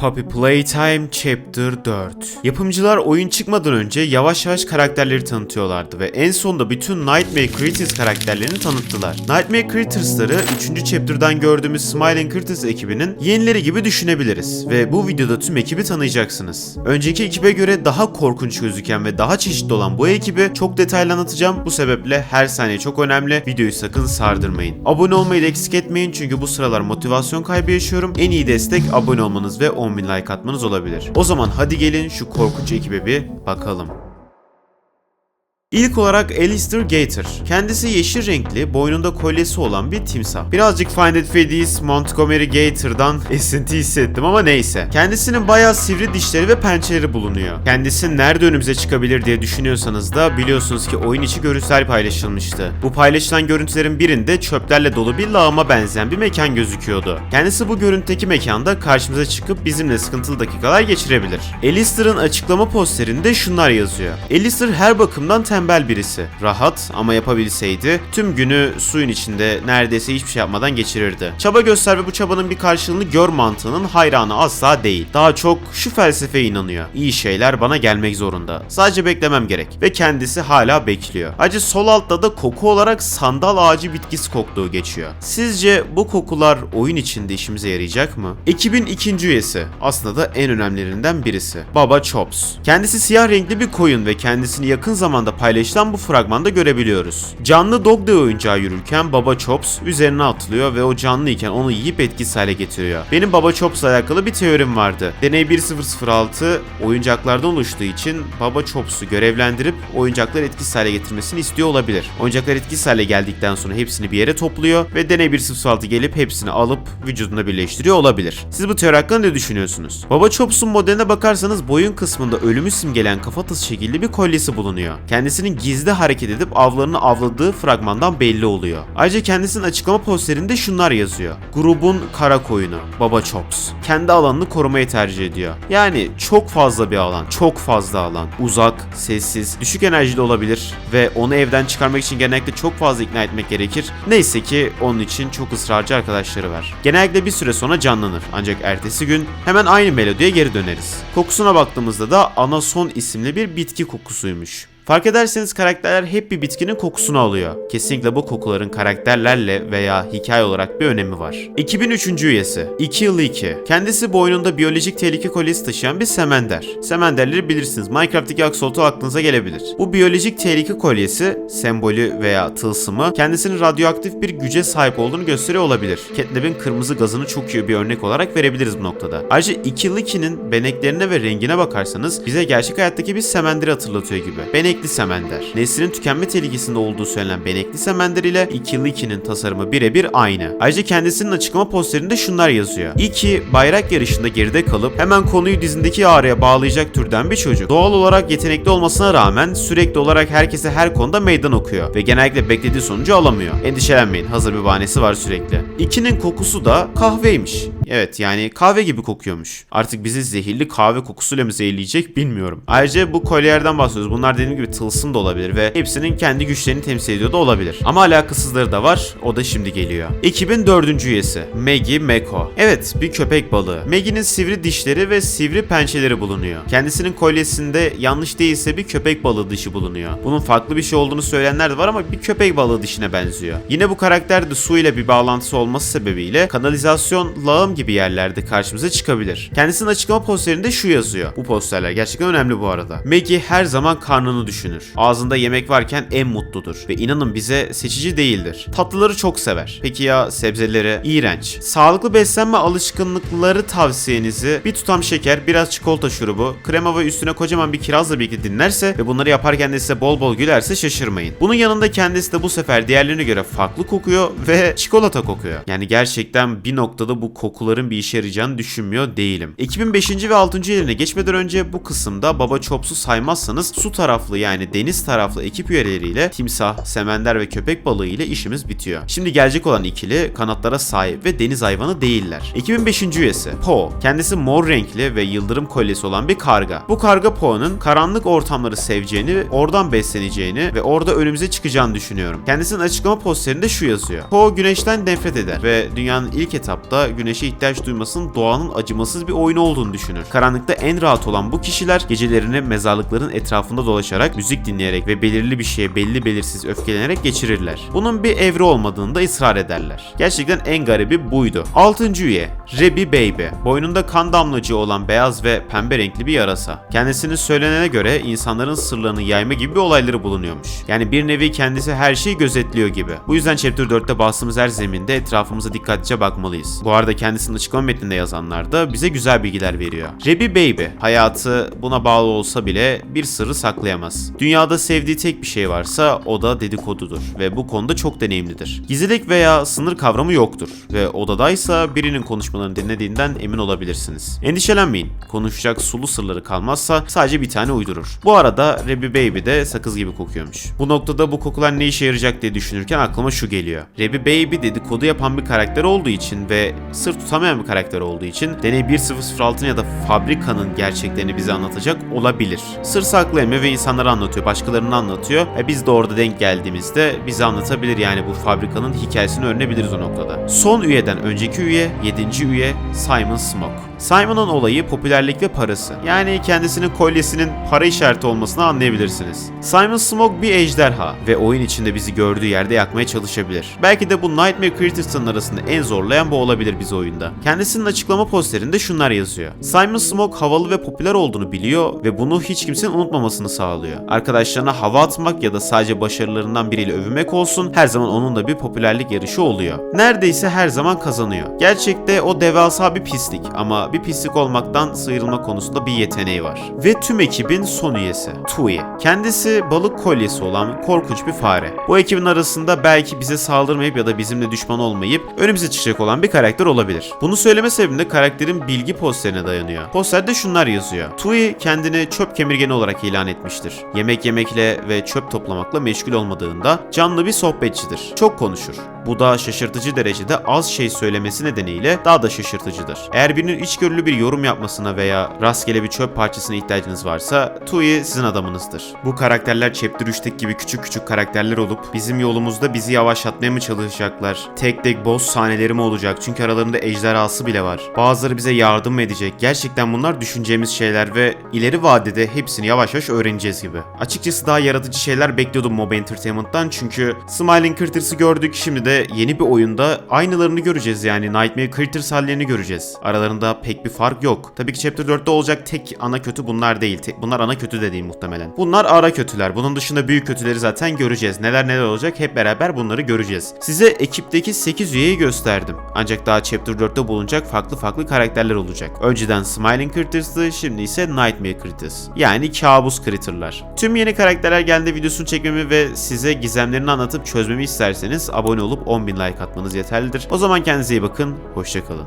Puppy Playtime Chapter 4 Yapımcılar oyun çıkmadan önce yavaş yavaş karakterleri tanıtıyorlardı ve en sonunda bütün Nightmare Creatures karakterlerini tanıttılar. Nightmare Creatures'ları 3. Chapter'dan gördüğümüz Smiling Creatures ekibinin yenileri gibi düşünebiliriz ve bu videoda tüm ekibi tanıyacaksınız. Önceki ekibe göre daha korkunç gözüken ve daha çeşitli olan bu ekibi çok detaylı anlatacağım. Bu sebeple her saniye çok önemli. Videoyu sakın sardırmayın. Abone olmayı da eksik etmeyin çünkü bu sıralar motivasyon kaybı yaşıyorum. En iyi destek abone olmanız ve 10.000 like atmanız olabilir. O zaman hadi gelin şu korkunç ekibe bir bakalım. İlk olarak Alistair Gator. Kendisi yeşil renkli, boynunda kolyesi olan bir timsah. Birazcık Find It Freddy's Montgomery Gator'dan esinti hissettim ama neyse. Kendisinin bayağı sivri dişleri ve pençeleri bulunuyor. Kendisi nerede önümüze çıkabilir diye düşünüyorsanız da biliyorsunuz ki oyun içi görüntüler paylaşılmıştı. Bu paylaşılan görüntülerin birinde çöplerle dolu bir lağıma benzeyen bir mekan gözüküyordu. Kendisi bu görüntüdeki mekanda karşımıza çıkıp bizimle sıkıntılı dakikalar geçirebilir. Alistair'ın açıklama posterinde şunlar yazıyor. Alistair her bakımdan tembel birisi. Rahat ama yapabilseydi tüm günü suyun içinde neredeyse hiçbir şey yapmadan geçirirdi. Çaba göster ve bu çabanın bir karşılığını gör mantığının hayranı asla değil. Daha çok şu felsefeye inanıyor. İyi şeyler bana gelmek zorunda. Sadece beklemem gerek. Ve kendisi hala bekliyor. Ayrıca sol altta da koku olarak sandal ağacı bitkisi koktuğu geçiyor. Sizce bu kokular oyun içinde işimize yarayacak mı? Ekibin ikinci üyesi. Aslında da en önemlilerinden birisi. Baba Chops. Kendisi siyah renkli bir koyun ve kendisini yakın zamanda paylaşılan bu fragmanda görebiliyoruz. Canlı Dog Day oyuncağı yürürken Baba Chops üzerine atlıyor ve o canlıyken onu yiyip etkisiz hale getiriyor. Benim Baba Chops'la alakalı bir teorim vardı. Deney 1006 oyuncaklardan oluştuğu için Baba Chops'u görevlendirip oyuncakları etkisiz hale getirmesini istiyor olabilir. Oyuncaklar etkisiz hale geldikten sonra hepsini bir yere topluyor ve Deney 1006 gelip hepsini alıp vücuduna birleştiriyor olabilir. Siz bu teori hakkında ne düşünüyorsunuz? Baba Chops'un modeline bakarsanız boyun kısmında ölümü simgeleyen kafatası şekilli bir kolyesi bulunuyor. Kendisinin gizli hareket edip avlarını avladığı fragmandan belli oluyor. Ayrıca kendisinin açıklama posterinde şunlar yazıyor. Grubun kara koyunu, Baba Chops. Kendi alanını korumayı tercih ediyor. Yani çok fazla bir alan, çok fazla alan. Uzak, sessiz, düşük enerjili olabilir ve onu evden çıkarmak için genellikle çok fazla ikna etmek gerekir. Neyse ki onun için çok ısrarcı arkadaşları var. Genellikle bir süre sonra canlanır ancak ertesi gün hemen aynı melodiye geri döneriz. Kokusuna baktığımızda da Anason isimli bir bitki kokusuymuş. Fark ederseniz karakterler hep bir bitkinin kokusunu alıyor. Kesinlikle bu kokuların karakterlerle veya hikaye olarak bir önemi var. 2003. üyesi 2 yılı 2. Kendisi boynunda biyolojik tehlike kolyesi taşıyan bir semender. Semenderleri bilirsiniz. Minecraft'taki Axolotl aklınıza gelebilir. Bu biyolojik tehlike kolyesi, sembolü veya tılsımı kendisinin radyoaktif bir güce sahip olduğunu gösteriyor olabilir. Catnap'in kırmızı gazını çok iyi bir örnek olarak verebiliriz bu noktada. Ayrıca 2 yılı 2'nin beneklerine ve rengine bakarsanız bize gerçek hayattaki bir semenderi hatırlatıyor gibi. Benek benekli semender. Neslinin tükenme tehlikesinde olduğu söylenen benekli semender ile 2 yıl 2'nin tasarımı birebir aynı. Ayrıca kendisinin açıklama posterinde şunlar yazıyor. İki bayrak yarışında geride kalıp hemen konuyu dizindeki ağrıya bağlayacak türden bir çocuk. Doğal olarak yetenekli olmasına rağmen sürekli olarak herkese her konuda meydan okuyor ve genellikle beklediği sonucu alamıyor. Endişelenmeyin hazır bir bahanesi var sürekli. 2'nin kokusu da kahveymiş. Evet yani kahve gibi kokuyormuş. Artık bizi zehirli kahve kokusuyla mı zehirleyecek bilmiyorum. Ayrıca bu kolyelerden bahsediyoruz. Bunlar dediğim gibi tılsım da olabilir ve hepsinin kendi güçlerini temsil ediyor da olabilir. Ama alakasızları da var. O da şimdi geliyor. Ekibin dördüncü üyesi. Maggie Meko. Evet bir köpek balığı. Maggie'nin sivri dişleri ve sivri pençeleri bulunuyor. Kendisinin kolyesinde yanlış değilse bir köpek balığı dişi bulunuyor. Bunun farklı bir şey olduğunu söyleyenler de var ama bir köpek balığı dişine benziyor. Yine bu karakter de su ile bir bağlantısı olması sebebiyle kanalizasyon, lağım gibi yerlerde karşımıza çıkabilir. Kendisinin açıklama posterinde şu yazıyor. Bu posterler gerçekten önemli bu arada. Maggie her zaman karnını düşünür. Ağzında yemek varken en mutludur. Ve inanın bize seçici değildir. Tatlıları çok sever. Peki ya sebzeleri? İğrenç. Sağlıklı beslenme alışkanlıkları tavsiyenizi bir tutam şeker, biraz çikolata şurubu, krema ve üstüne kocaman bir kirazla birlikte dinlerse ve bunları yaparken de size bol bol gülerse şaşırmayın. Bunun yanında kendisi de bu sefer diğerlerine göre farklı kokuyor ve çikolata kokuyor. Yani gerçekten bir noktada bu kokuların bir işe yarayacağını düşünmüyor değilim. Ekibin 5. ve 6. yerine geçmeden önce bu kısımda Baba Chops'u saymazsanız su taraflı yani deniz taraflı ekip üyeleriyle timsah, semender ve köpek balığı ile işimiz bitiyor. Şimdi gelecek olan ikili kanatlara sahip ve deniz hayvanı değiller. Ekibin 5. üyesi Po. Kendisi mor renkli ve yıldırım kolyesi olan bir karga. Bu karga Po'nun karanlık ortamları seveceğini, oradan besleneceğini ve orada önümüze çıkacağını düşünüyorum. Kendisinin açıklama posterinde şu yazıyor. Po güneşten nefret eder ve dünyanın ilk etapta güneşe ihtiyaç duymasının doğanın acımasız bir oyunu olduğunu düşünür. Karanlıkta en rahat olan bu kişiler gecelerini mezarlıkların etrafında dolaşarak, müzik dinleyerek ve belirli bir şeye belli belirsiz öfkelenerek geçirirler. Bunun bir evre olmadığını da ısrar ederler. Gerçekten en garibi buydu. 6. üye Rebi Baby. Boynunda kan damlacığı olan beyaz ve pembe renkli bir yarasa. Kendisinin söylenene göre insanların sırlarını yayma gibi bir olayları bulunuyormuş. Yani bir nevi kendisi her şeyi gözetliyor gibi. Bu yüzden Chapter 4'te bastığımız her zeminde etrafımıza dikkatlice bakmalıyız. Bu arada kendisinin açıklama metninde yazanlar da bize güzel bilgiler veriyor. Rebi Baby, hayatı buna bağlı olsa bile bir sırrı saklayamaz. Dünyada sevdiği tek bir şey varsa o da dedikodudur ve bu konuda çok deneyimlidir. Gizlilik veya sınır kavramı yoktur ve odadaysa birinin konuşmalarını dinlediğinden emin olabilirsiniz. Endişelenmeyin, konuşacak sulu sırları kalmazsa sadece bir tane uydurur. Bu arada Rebi Baby de sakız gibi kokuyormuş. Bu noktada bu kokular ne işe yarayacak diye düşünürken aklıma şu geliyor. Rebi Baby dedikodu yapan bir karakter olduğu için ve sır tutamayan bir karakter olduğu için Deney 1006'nın ya da fabrikanın gerçeklerini bize anlatacak olabilir. Sır saklayamıyor ve insanlara anlatıyor, başkalarına anlatıyor. E biz de orada denk geldiğimizde bize anlatabilir yani bu fabrikanın hikayesini öğrenebiliriz o noktada. Son üyeden önceki üye, 7. üye Simon Smoke. Simon'un olayı popülerlik ve parası. Yani kendisinin kolyesinin para işareti olmasını anlayabilirsiniz. Simon Smoke bir ejderha ve oyun içinde bizi gördüğü yerde yakmaya çalışabilir. Belki de bu Nightmare Creatures'ın arasında en zorlayan bu olabilir biz oyunda. Kendisinin açıklama posterinde şunlar yazıyor. Simon Smoke havalı ve popüler olduğunu biliyor ve bunu hiç kimsenin unutmamasını sağlıyor. Arkadaşlarına hava atmak ya da sadece başarılarından biriyle övünmek olsun her zaman onunla bir popülerlik yarışı oluyor. Neredeyse her zaman kazanıyor. Gerçekte o devasa bir pislik ama bir pislik olmaktan sıyrılma konusunda bir yeteneği var. Ve tüm ekibin son üyesi Tui. Kendisi balık kolyesi olan korkunç bir fare. Bu ekibin arasında belki bize saldırmayıp ya da bizimle düşman olmayıp önümüze çıkacak olan bir karakter olabilir. Bunu söyleme sebebim de karakterin bilgi posterine dayanıyor. Posterde şunlar yazıyor. Tui kendini çöp kemirgeni olarak ilan etmiştir. Yemek yemekle ve çöp toplamakla meşgul olmadığında canlı bir sohbetçidir. Çok konuşur. Bu da şaşırtıcı derecede az şey söylemesi nedeniyle daha da şaşırtıcıdır. Eğer birinin içgörülü bir yorum yapmasına veya rastgele bir çöp parçasına ihtiyacınız varsa Tui sizin adamınızdır. Bu karakterler Chapter 3'teki gibi küçük küçük karakterler olup bizim yolumuzda bizi yavaşlatmaya mı çalışacaklar? Tek tek boss sahneleri mi olacak? Çünkü aralarında ejderhası bile var. Bazıları bize yardım edecek? Gerçekten bunlar düşüneceğimiz şeyler ve ileri vadede hepsini yavaş yavaş öğreneceğiz gibi. Açıkçası daha yaratıcı şeyler bekliyordum Mob Entertainment'tan çünkü Smiling Critters'ı gördük şimdi de yeni bir oyunda aynılarını göreceğiz yani Nightmare Critters hallerini göreceğiz. Aralarında pek bir fark yok. Tabii ki Chapter 4'te olacak tek ana kötü bunlar değil. Tek- bunlar ana kötü de değil muhtemelen. Bunlar ara kötüler. Bunun dışında büyük kötüleri zaten göreceğiz. Neler neler olacak hep beraber bunları göreceğiz. Size ekipteki 8 üyeyi gösterdim. Ancak daha Chapter 4'te bulunacak farklı farklı karakterler olacak. Önceden Smiling Critters'tı, şimdi ise Nightmare Critters. Yani kabus Critter'lar. Tüm yeni karakterler geldi videosunu çekmemi ve size gizemlerini anlatıp çözmemi isterseniz abone olup 10.000 like atmanız yeterlidir. O zaman kendinize iyi bakın, hoşçakalın.